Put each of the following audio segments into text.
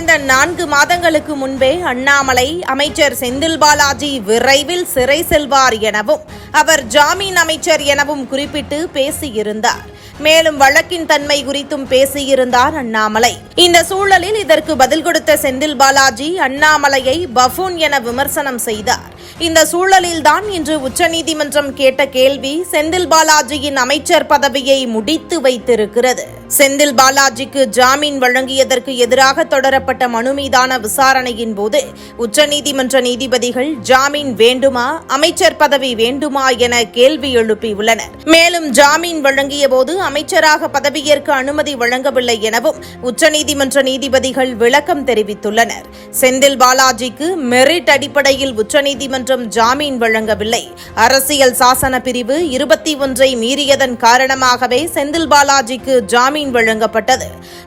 கடந்த நான்கு மாதங்களுக்கு முன்பே அண்ணாமலை அமைச்சர் செந்தில் பாலாஜி விரைவில் சிறை செல்வார் எனவும் அவர் ஜாமீன் அமைச்சர் எனவும் குறிப்பிட்டு பேசியிருந்தார். மேலும் வழக்கின் தன்மை குறித்தும் பேசியிருந்தார் அண்ணாமலை. இந்த சூழலில் இதற்கு பதில் கொடுத்த செந்தில் பாலாஜி அண்ணாமலையை பஃபூன் என விமர்சனம் செய்தார். இந்த சூழலில்தான் இன்று உச்சநீதிமன்றம் கேட்ட கேள்வி செந்தில் பாலாஜியின் அமைச்சர் பதவியை முடித்து வைத்திருக்கிறது. செந்தில் பாலாஜிக்கு ஜாமீன் வழங்கியதற்கு எதிராக தொடரப்பட்ட மனு மீதான விசாரணையின் போது உச்சநீதிமன்ற நீதிபதிகள் ஜாமீன் வேண்டுமா அமைச்சர் பதவி வேண்டுமா என கேள்வி எழுப்பியுள்ளனர். மேலும் ஜாமீன் வழங்கிய போது அமைச்சராக பதவியேற்க அனுமதி வழங்கவில்லை எனவும் உச்சநீதிமன்ற நீதிபதிகள் விளக்கம் தெரிவித்துள்ளனர். செந்தில் பாலாஜிக்கு மெரிட் அடிப்படையில் உச்சநீதிமன்றம் ஜாமீன் வழங்கவில்லை. அரசியல் சாசன பிரிவு இருபத்தி ஒன்றை மீறியதன் காரணமாகவே செந்தில் பாலாஜிக்கு ஜாமீன் ஜாமீன் வழங்கப்பட்டது.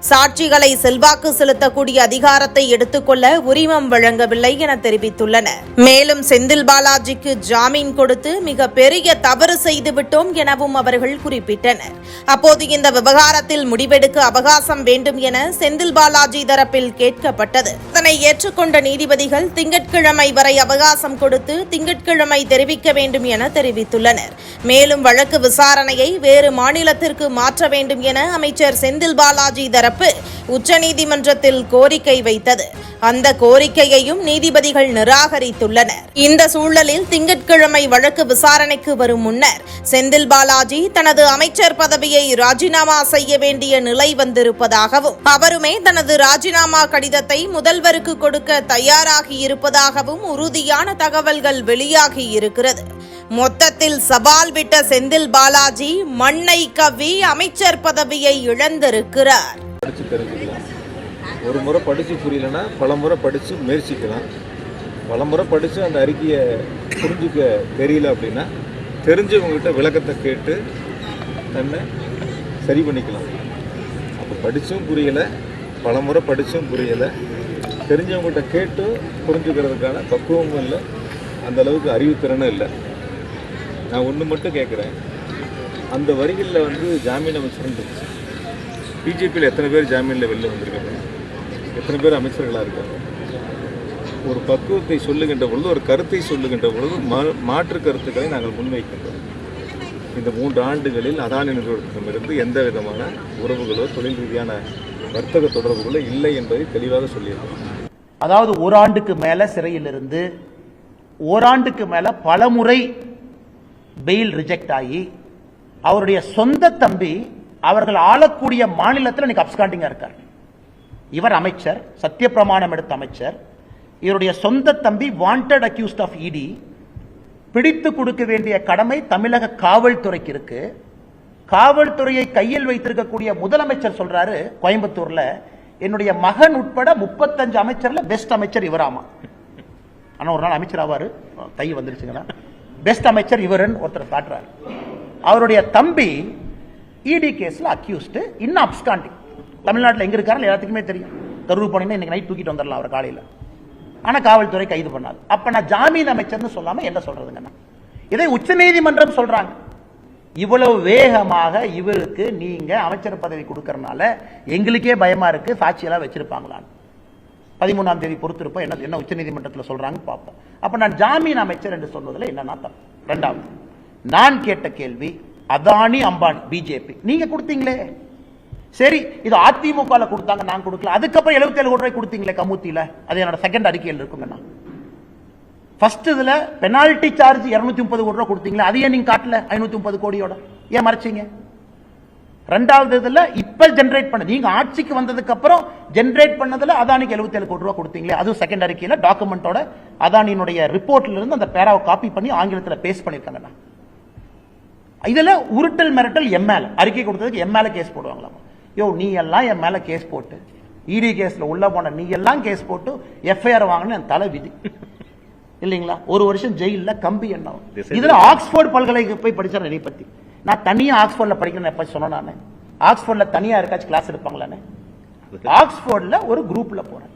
சாட்சிகளை செல்வாக்கு செலுத்தக்கூடிய அதிகாரத்தை எடுத்துக்கொள்ள உரிமம் வழங்கவில்லை என தெரிவித்துள்ளனர். மேலும் செந்தில் பாலாஜிக்கு ஜாமீன் கொடுத்து மிக பெரிய தவறு செய்துவிட்டோம் எனவும் அவர்கள் குறிப்பிட்டனர். அப்போது இந்த விவகாரத்தில் முடிவெடுக்க அவகாசம் வேண்டும் என செந்தில் பாலாஜி தரப்பில் கேட்கப்பட்டது. அதனை ஏற்றுக்கொண்ட நீதிபதிகள் திங்கட்கிழமை வரை அவகாசம் கொடுத்து திங்கட்கிழமை தெரிவிக்க வேண்டும் என தெரிவித்துள்ளனர். மேலும் வழக்கு விசாரணையை வேறு மாநிலத்திற்கு மாற்ற வேண்டும் என அமைச்சர் செந்தில் பாலாஜி தரப்பு உச்சநீதிமன்றத்தில் கோரிக்கை வைத்தது. அந்த கோரிக்கையையும் நீதிபதிகள் நிராகரித்துள்ளனர். இந்த சூழலில் திங்கட்கிழமை வழக்கு விசாரணைக்கு வரும் முன்னர் செந்தில் பாலாஜி தனது அமைச்சர் பதவியை ராஜினாமா செய்ய வேண்டிய நிலை வந்திருப்பதாகவும் அவருமே தனது ராஜினாமா கடிதத்தை முதல்வருக்கு கொடுக்க தயாராகி இருப்பதாகவும் உறுதியான தகவல்கள் வெளியாகி இருக்கிறது. மொத்தத்தில் சவால் விட்ட செந்தில் பாலாஜி மண்ணை கவ்வி அமைச்சர் பதவியை இழந்திருக்கிறார். படித்து ஒரு முறை படித்து புரியலன்னா பல முறை படித்து முயற்சிக்கலாம். பல முறை படித்து அந்த அறிக்கையை புரிஞ்சுக்க தெரியல அப்படின்னா தெரிஞ்சவங்ககிட்ட விளக்கத்தை கேட்டு தன்னை சரி பண்ணிக்கலாம். அப்போ படித்தும் புரியலை பல முறை படித்தும் புரியலை. தெரிஞ்சவங்ககிட்ட கேட்டு புரிஞ்சுக்கிறதுக்கான பக்குவமும் இல்லை. அந்த அளவுக்கு அறிவுத்திறனும் இல்லை. நான் ஒன்று மட்டும் கேட்குறேன் அந்த வரிகளில் வந்து ஜாமீன் அமைச்சர்னு இருந்துச்சு. பிஜேபியில் எத்தனை பேர் ஜாமீனில் வெளில வந்திருக்காங்க? எத்தனை பேர் அமைச்சர்களாக இருக்காங்க? ஒரு பக்குவத்தை சொல்லுகின்ற பொழுது ஒரு கருத்தை சொல்லுகின்ற பொழுது மா மாற்று கருத்துக்களை நாங்கள் முன்வைக்கின்றோம். இந்த மூன்று ஆண்டுகளில் அதானி நிறுவனத்திடமிருந்து எந்த விதமான உறவுகளோ தொழில் ரீதியான வர்த்தக தொடர்புகளோ இல்லை என்பதை தெளிவாக சொல்லியிருக்கோம் அதாவது ஓராண்டுக்கு மேலே சிறையிலிருந்து ஓராண்டுக்கு மேலே பல முறை பெயில் ரிஜெக்ட் ஆகி அவருடைய சொந்த தம்பி அவர்கள் ஆளக்கூடிய மாநிலத்தில் இன்னைக்கு அப்ஸ்காண்டிங்காக இருக்கார். இவர் அமைச்சர் சத்தியப்பிரமாணம் எடுத்த அமைச்சர். இவருடைய சொந்த தம்பி வாண்டட் அக்யூஸ்ட் ஆஃப் இடி பிடித்து கொடுக்க வேண்டிய கடமை தமிழக காவல்துறைக்கு இருக்கு. காவல்துறையை கையில் வைத்திருக்கக்கூடிய முதலமைச்சர் சொல்றாரு கோயம்புத்தூர்ல என்னுடைய மகன் உட்பட முப்பத்தஞ்சு அமைச்சர்ல பெஸ்ட் அமைச்சர் இவராமா. ஆனா ஒரு நாள் அமைச்சர் ஆவாரு. கை வந்துருச்சுங்களா? பெஸ்ட் அமைச்சர் இவருன்னு ஒருத்தர் காட்டுறாரு. அவருடைய தம்பி இடி கேஸில் அக்யூஸ்டு இன்னும் அப்ஸ்காண்டிங் தமிழ்நாட்டில் எங்கே இருக்காரு எல்லாத்துக்குமே தெரியும். கரூர் போனீங்கன்னா இன்னைக்கு நைட் தூக்கிட்டு வந்துடலாம் அவர் காலையில். ஆனால் காவல்துறை கைது பண்ணாது அப்போ நான் ஜாமீன் அமைச்சர்னு சொல்லாமல் என்ன சொல்றதுங்க இதை உச்சநீதிமன்றம் சொல்கிறாங்க இவ்வளவு வேகமாக இவருக்கு நீங்கள் அமைச்சர் பதவி கொடுக்கறனால எங்களுக்கே பயமாக இருக்குது சாட்சியெல்லாம் வச்சுருப்பாங்களான்னு. பதிமூணாம் தேதி பொறுத்திருப்போம். என்ன என்ன உச்சநீதிமன்றத்தில் சொல்றாங்க பார்ப்போம். அப்ப நான் ஜாமீன் அமைச்சர் என்று சொன்னதுல என்னன்னா தப்பு ரெண்டாவது நான் கேட்ட கேள்வி அதானி அம்பானி பிஜேபி நீங்க கொடுத்தீங்களே. சரி இது அதிமுக ல கொடுத்தாங்க நான் கொடுக்கல. அதுக்கப்புறம் 77 கோடி ரூபாய் கொடுத்தீங்களே கமுத்தில அது என்னோட செகண்ட் அறிக்கையில் இருக்குங்கண்ணா ஃபர்ஸ்ட் இதுல பெனால்டி சார்ஜ் 230 முப்பது கோடி ரூபாய் கொடுத்தீங்களே. அது ஏன் நீங்க காட்டல 530 முப்பது கோடியோட. ஏன் மறைச்சீங்க? ரெண்டாவது இதுல இப்ப ஜெனரேட் பண்ண நீங்க ஆட்சிக்கு வந்ததுக்கு அப்புறம் ஜெனரேட் பண்ணதுல அதானிக்கு 77 கோடி ரூபாய் கொடுத்தீங்களே அது செகண்ட் அறிக்கையில டாக்குமெண்டோட அதானியினுடைய ரிப்போர்ட்ல இருந்து அந்த பேராவை காப்பி பண்ணி ஆங்கிலத்துல பேஸ்ட் பண்ணிருக்காங்கண்ணா இதுல உருட்டல் மிரட்டல் எம் மேல அறிக்கை கொடுத்ததுக்கு எம் மேல கேஸ் போடுவாங்களாம். யோ நீ எல்லாம் என் மேல கேஸ் போட்டு இடி கேஸ்ல உள்ள போன நீ எல்லாம் கேஸ் போட்டு எஃப்ஐஆர் வாங்கின என் தலை விதி. இல்லைங்களா? ஒரு வருஷம் ஜெயில்ல கம்பி என்ன இதுல ஆக்ஸ்போர்ட் பல்கலைக்கு போய் படிச்சார் என்னை பத்தி. நான் தனியா ஆக்ஸ்போர்ட்ல படிக்கணும் எப்ப சொன்னேன் நானு? ஆக்ஸ்போர்ட்ல தனியா இருக்காச்சும் கிளாஸ் எடுப்பாங்களானே? ஆக்ஸ்போர்ட்ல ஒரு குரூப்ல போறேன்.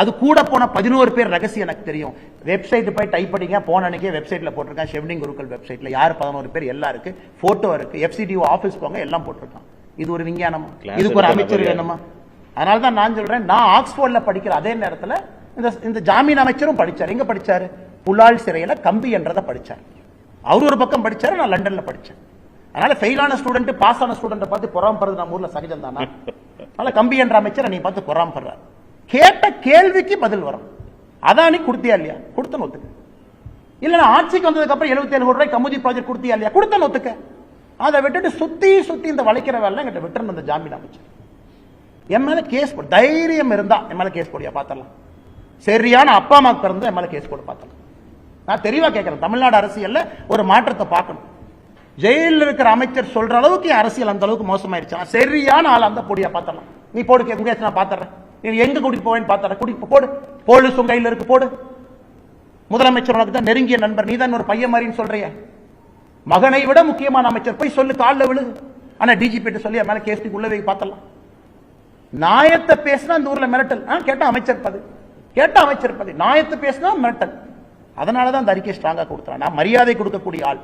அது கூட போன பதினோரு பேர் ரகசியம் எனக்கு தெரியும். வெப்சைட் போய் டைப் பண்ணிங்க போன அன்னைக்கே வெப்சைட்ல போட்டிருக்கேன். ஷெவ்னிங் குருக்கள் வெப்சைட்ல யார் பதினோரு பேர்? எல்லாம் இருக்கு. போட்டோ இருக்கு எஃப்சிடிஓ ஆபீஸ் போங்க எல்லாம் போட்டிருக்கான். இது ஒரு விஞ்ஞானமா. இதுக்கு ஒரு அமைச்சர் வேணுமா? அதனால தான் நான் சொல்றேன் நான் ஆக்ஸ்போர்ட்ல படிக்கிற அதே நேரத்தில் இந்த இந்த ஜாமீன் அமைச்சரும் படிச்சார். எங்க படிச்சாரு? புலால் சிறையில கம்பி என்றதை படிச்சார். அவர் ஒரு பக்கம் படிச்சாரு நான் லண்டன்ல படிச்சேன். அதனால ஃபெயிலான ஸ்டூடெண்ட் பாஸ் ஆன ஸ்டூடெண்ட்டை பார்த்து பொறாமப்படுறது நம்ம ஊர்ல சகஜம் தானா? அதனால கம்பி என்ற அமைச்சர் நீ பார்த்து பொறாமப்படுறார் கேட்ட கேள்விக்கு பதில் வரும். அதானி கொடுத்தியா இல்லையா? கொடுத்த ஒத்துக்க இல்லை நான் ஆட்சிக்கு வந்ததுக்கு அப்புறம் எழுபத்தி ஏழு கோடி ரூபாய் கமுதி ப்ராஜெக்ட் கொடுத்தியா இல்லையா? கொடுத்த ஒத்துக்க அதை விட்டுட்டு சுத்தி சுத்தி இந்த வளைக்கிற வேலை எங்கிட்ட விட்டுறணும் அந்த ஜாமீன் அமைச்சர். என் மேல கேஸ் போடு தைரியம் இருந்தா என் மேல கேஸ் போடியா பார்த்தலாம் சரியான அப்பா அம்மாக்கு பிறந்தா என் மேல கேஸ் போடு பார்த்தலாம் நான் தெளிவா கேட்கிறேன். தமிழ்நாடு அரசியல்ல ஒரு மாற்றத்தை பார்க்கணும். ஜெயிலில் இருக்கிற அமைச்சர் சொல்ற அளவுக்கு அரசியல் அந்த அளவுக்கு மோசமாயிருச்சு. சரியான ஆள் அந்த பொடியா பார்த்தலாம் நீ போடு கேட்க நான் பாத்துறேன். நீ எங்க கூட்டிட்டு போவேன்னு பாத்துறேன். கூட்டிட்டு போடு. போலீஸ் உங்க கையில இருக்கு போடு. முதலமைச்சர் உனக்கு தான் நெருங்கிய நண்பர். நீ தான் ஒரு பையன் மாதிரின்னு சொல்றிய. மகனை விட முக்கியமான அமைச்சர். போய் சொல்லு காலில் விழு. ஆனா டிஜிபி சொல்லி என் மேல கேஸ்டிக்கு உள்ள போய் பார்த்தலாம் நாயத்தை பேசினா அந்த ஊர்ல மிரட்டல். ஆ, கேட்டா அமைச்சர் பது கேட்டா அமைச்சர் பது நாயத்தை பேசினா மிரட்டல். அதனாலதான் அந்த அறிக்கை ஸ்ட்ராங்கா கொடுத்தான் நான் மரியாதை கொடுக்கக்கூடிய ஆள்.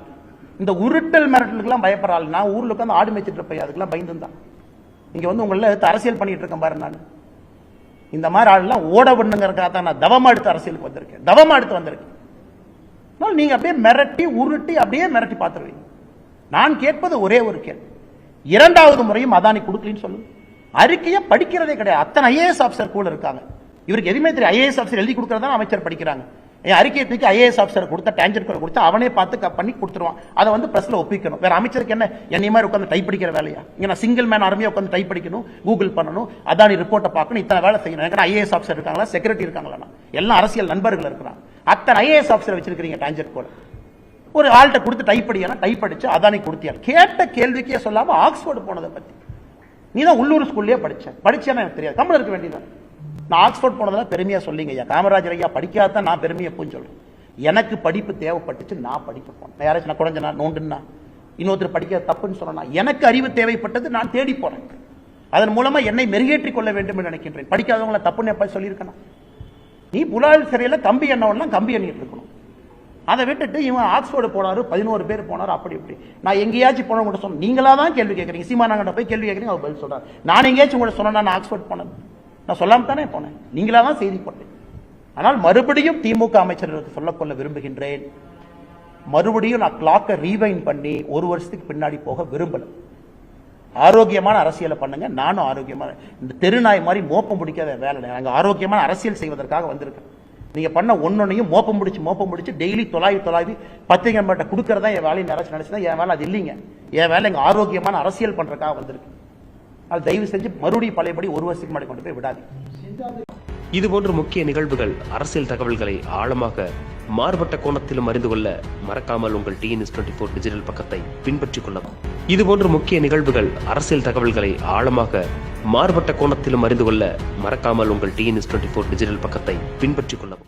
இந்த உருட்டல் மிரட்டலுக்குலாம் பயப்படுறாள் நான் ஊர்ல உட்காந்து ஆடு மேய்ச்சிட்டு இருப்பேன். அதுக்கெல்லாம் பயந்துருந்தான் இங்கே வந்து உங்களில் எடுத்து அரசியல் பண்ணிட்டு இருக்கேன் பாரு நான். இந்த மாதிரி ஆள்லாம் ஓட பண்ணுங்கிறக்காக தான் நான் தவமாக எடுத்து அரசியலுக்கு வந்திருக்கேன். தவமா எடுத்து வந்திருக்கேன். அதனால நீங்க அப்படியே மிரட்டி உருட்டி அப்படியே மிரட்டி பார்த்துருவீங்க. நான் கேட்பது ஒரே ஒரு கேள்வி. இரண்டாவது முறையும் அதானி கொடுக்கலன்னு சொல்லுங்க அறிக்கையை படிக்கிறதே கிடையாது. அத்தனை ஐஏஎஸ் ஆஃபீஸர் கூட இருக்காங்க. இவருக்கு எதுவுமே தெரியும் ஐஏஎஸ் ஆஃபீஸர் எழுதி கொடுக்கறதா அமைச்சர் படிக்கிறாங்க. என் அறிக்கையை தூக்கி ஐஏஎஸ் ஆஃபீஸர் கொடுத்த டேஞ்சர் கொடுத்து அவனே பார்த்து க- பண்ணி கொடுத்துருவான். அதை வந்து பிரஸ்ல ஒப்பிக்கணும். வேற அமைச்சருக்கு என்ன? என்னை மாதிரி உட்காந்து டைப் படிக்கிற வேலையா? இங்கே நான் சிங்கிள் மேன் ஆர்மியாக உட்காந்து டைப் படிக்கணும் கூகுள் பண்ணணும் அதானி ரிப்போர்ட்டை பார்க்கணும் இத்தனை வேலை செய்யணும். எனக்கு ஐஏஎஸ் ஆஃபீஸர் இருக்காங்களா? செக்ரட்டரி இருக்காங்களா? எல்லாம் அரசியல் நண்பர்கள் இருக்கிறாங்க. அத்தனை ஐஏஎஸ் ஆஃபீஸர் வச்சிருக்கிறீங்க டேஞ்சர் கூட ஒரு ஆள்கிட்ட கொடுத்து டைப் படிக்கனா டைப் அடிச்சு அதானி கொடுத்தியா? கேட்ட கேள்விக்கே சொல்லாம ஆக்ஸ்போர்டு போனதை பத்தி. நீ தான் உள்ளூர் ஸ்கூல்லயே படித்த படிச்சேன்னா எனக்கு தெரியாது. தமிழ் இருக்க வேண்டியதான் நான் ஆக்ஸ்போர்ட் போனதெல்லாம் பெருமையா சொல்லிங்க. ஐயா காமராஜர் ஐயா படிக்காதான் நான் பெருமையை போய் சொல்றேன் எனக்கு படிப்பு தேவைப்பட்டுச்சு நான் படிக்க போனேன். நான் யாராச்சும் நான் குறைஞ்சனா நோண்டுன்னா இன்னொருத்தர் படிக்க தப்புன்னு சொன்னா எனக்கு அறிவு தேவைப்பட்டது நான் தேடி போறேன் அதன் மூலமா என்னை மெருகேற்றிக் கொள்ள வேண்டும் என்று நினைக்கின்றேன். படிக்காதவங்களை தப்புன்னு எப்ப சொல்லியிருக்கேன் நீ புலால் சிறையில கம்பி எண்ணவெல்லாம் கம்பி எண்ணிட்டு இருக்கணும். அதை விட்டுட்டு இவன் ஆக்ஸ்போர்டு போனாரு பதினோரு பேர் போனாரு அப்படி இப்படி. நான் எங்கேயாச்சும் போனவங்க கூட சொன்னேன். நீங்களா தான் கேள்வி கேட்குறீங்க. சீமானாங்கிட்ட போய் கேள்வி கேட்குறீங்க அவர் பதில் சொல்றாரு. நான் எங்கேயாச்சும் கூட சொன்னா நான் ஆக்ஸ்போர்ட் போனேன் நான் சொல்லாம தானே போனேன். நீங்களா தான் செய்தி போட்டேன். ஆனால் மறுபடியும் திமுக அமைச்சர்களுக்கு சொல்லக்கொள்ள விரும்புகின்றேன். மறுபடியும் நான் கிளாக்கை ரீவைன் பண்ணி ஒரு வருஷத்துக்கு பின்னாடி போக விரும்பலை. ஆரோக்கியமான அரசியலை பண்ணுங்க. நானும் ஆரோக்கியமான இந்த தெருநாய் மாதிரி மோப்பம் பிடிக்காத வேலை நாங்கள் ஆரோக்கியமான அரசியல் செய்வதற்காக வந்திருக்கேன். நீங்கள் பண்ண ஒன்னொன்னையும் மோப்பம் முடிச்சு மோப்பம் பிடிச்சி டெய்லி தொலாவி தொலாவி பத்திரிகை மட்டும் கொடுக்கறதா என் வேலையை நினச்சி நினச்சி தான் என் வேலை அது இல்லைங்க. என் வேலை எங்கள் ஆரோக்கியமான அரசியல் பண்ணுறதுக்காக வந்திருக்கு. அது தயவு செஞ்சு மறுபடியும் பழையபடி ஒரு வருஷத்துக்கு முன்னாடி கொண்டு போய் விடாதீங்க. இதுபோன்ற முக்கிய நிகழ்வுகள் அரசியல் தகவல்களை ஆழமாக மாறுபட்ட கோணத்திலும் அறிந்து கொள்ள மறக்காமல் உங்கள் டிஎன்எஸ் டுவெண்ட்டி ஃபோர் டிஜிட்டல் பக்கத்தை பின்பற்றிக் கொள்ளவும். இதுபோன்ற முக்கிய நிகழ்வுகள் அரசியல் தகவல்களை ஆழமாக மாறுபட்ட கோணத்திலும் அறிந்து கொள்ள மறக்காமல் உங்கள் டிஎன்எஸ் டுவெண்ட்டி ஃபோர் டிஜிட்டல் பக்கத்தை பின்பற்றிக் கொள்ளவும்.